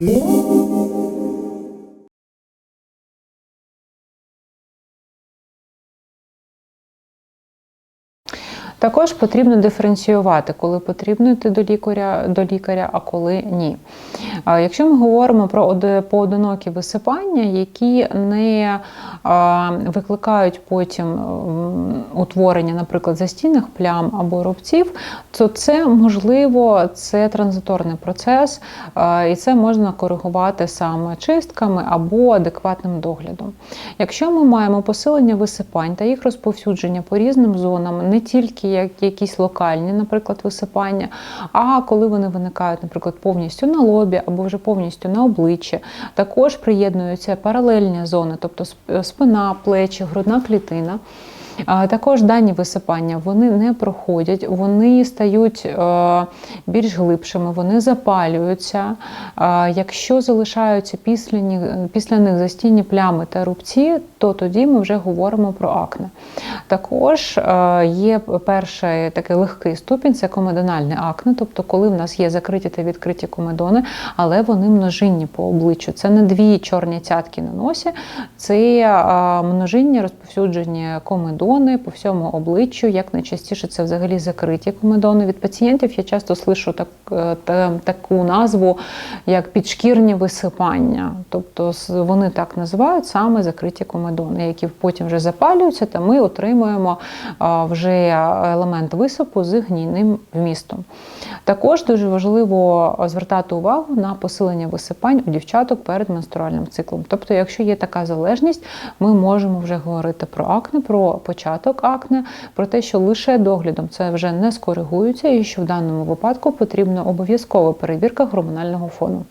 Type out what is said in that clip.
Також потрібно диференціювати, коли потрібно йти до лікаря, до лікаря, а коли ні. Якщо ми говоримо про поодинокі висипання, які не викликають потім утворення, наприклад, застійних плям або рубців, то це можливо це транзиторний процес, і це можна коригувати саме чистками або адекватним доглядом. Якщо ми маємо посилення висипань та їх розповсюдження по різним зонам, не тільки як якісь локальні, наприклад, висипання, а коли вони виникають, наприклад, повністю на лобі або вже повністю на обличчі, також приєднуються паралельні зони, тобто спина, плечі, грудна клітина. Також дані висипання вони не проходять, вони стають е, більш глибшими, вони запалюються. Якщо залишаються після них застійні плями та рубці, то тоді ми вже говоримо про акне. Також е, є перший такий легкий ступінь це комедональне акне, тобто коли в нас є закриті та відкриті комедони, але вони множинні по обличчю. Це не дві чорні цятки на носі, це е, множинні розповсюджені комедони по всьому обличчю. Як найчастіше це взагалі закриті комедони. Від пацієнтів я часто слышу так, е, та- таку назву, як підшкірні висипання. Тобто вони так називають саме закриті комедони, які потім вже запалюються, та ми отримуємо вже елемент висипу з гнійним вмістом. Також дуже важливо звертати увагу на посилення висипань у дівчаток перед менструальним циклом. Тобто, якщо є така залежність, ми можемо вже говорити про акне, про початок акне, про те, що лише доглядом це вже не скоригується, і що в даному випадку потрібна обов'язкова перевірка гормонального фону.